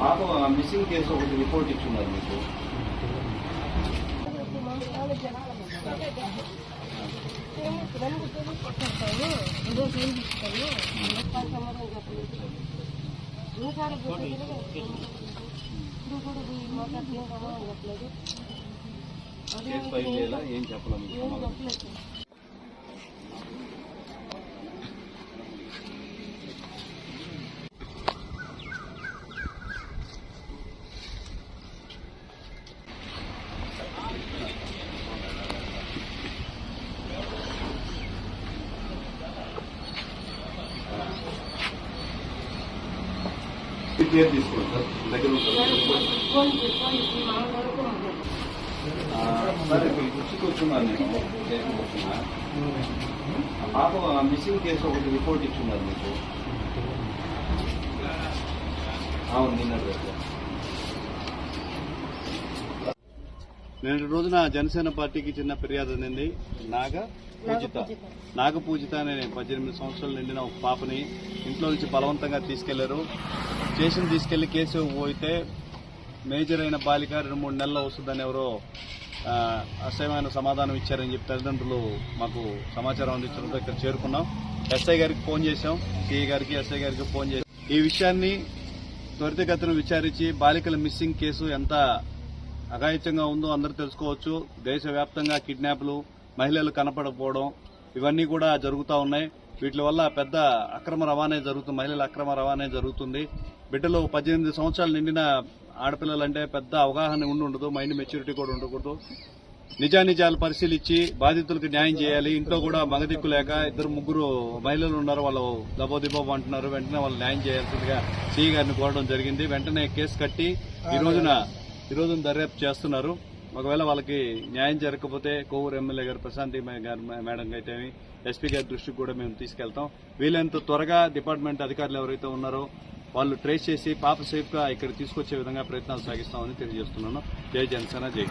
పాప missing case ఒకటి report ఇచ్చున్నారు మీకు. ఏం చెప్పలేము పేరు తీసుకోండి సార్ దగ్గర సార్ వచ్చున్నాను నేను పాప మిస్సింగ్ కేసు ఒకటి రిపోర్ట్ ఇచ్చున్నారు మీకు అవును నిన్న నిన్నటి రోజున జనసేన పార్టీకి చిన్న ఫిర్యాదు అందింది నాగ పూజిత. నాగ పూజిత అనే పద్దెనిమిది సంవత్సరాలు నిండిన ఒక పాపని ఇంట్లో నుంచి బలవంతంగా తీసుకెళ్ళారు. స్టేషన్ తీసుకెళ్ళి కేసు పోయితే మేజర్ అయిన బాలిక రెండు మూడు నెలలు వస్తుందని ఎవరో అసహ్యమైన సమాధానం ఇచ్చారని చెప్పి తల్లిదండ్రులు మాకు సమాచారం అందించడంతో ఇక్కడ చేరుకున్నాం. ఎస్ఐ గారికి ఫోన్ చేశాం. సిఐ గారికి ఎస్ఐ గారికి ఫోన్ చేశాం. ఈ విషయాన్ని త్వరితగతిన విచారించి బాలికల మిస్సింగ్ కేసు ఎంత అఘాయిత్యంగా ఉందో అందరూ తెలుసుకోవచ్చు. దేశవ్యాప్తంగా కిడ్నాప్లు మహిళలు కనపడకపోవడం ఇవన్నీ కూడా జరుగుతూ ఉన్నాయి. వీటి వల్ల పెద్ద అక్రమ రవాణా జరుగుతుంది. మహిళల అక్రమ రవాణా జరుగుతుంది. బిడ్డలు పద్దెనిమిది సంవత్సరాలు నిండిన ఆడపిల్లలంటే పెద్ద అవగాహన ఉండి ఉండదు. మైండ్ మెచ్యూరిటీ కూడా ఉండకూడదు. నిజానిజాలు పరిశీలించి బాధితులకు న్యాయం చేయాలి. ఇంట్లో కూడా మగదిక్కు లేక ఇద్దరు ముగ్గురు మహిళలు ఉన్నారు. వాళ్ళు దబోదిబోబు అంటున్నారు. వెంటనే వాళ్ళు న్యాయం చేయాల్సిందిగా సిఐ గారిని కోరడం జరిగింది. వెంటనే కేసు కట్టి ఈ రోజున ఈ రోజున దర్యాప్తు చేస్తున్నారు. ఒకవేళ వాళ్ళకి న్యాయం జరగకపోతే కోవూరు ఎమ్మెల్యే గారు ప్రశాంతి గారు మేడం అయితే ఎస్పీ గారి దృష్టికి కూడా మేము తీసుకెళ్తాం. వీలైనంత త్వరగా డిపార్ట్మెంట్ అధికారులు ఎవరైతే ఉన్నారో వాళ్ళు ట్రేస్ చేసి పాప సేఫ్గా ఇక్కడ తీసుకొచ్చే విధంగా ప్రయత్నాలు సాగిస్తామని తెలియజేస్తున్నాను. జై జనసేన జై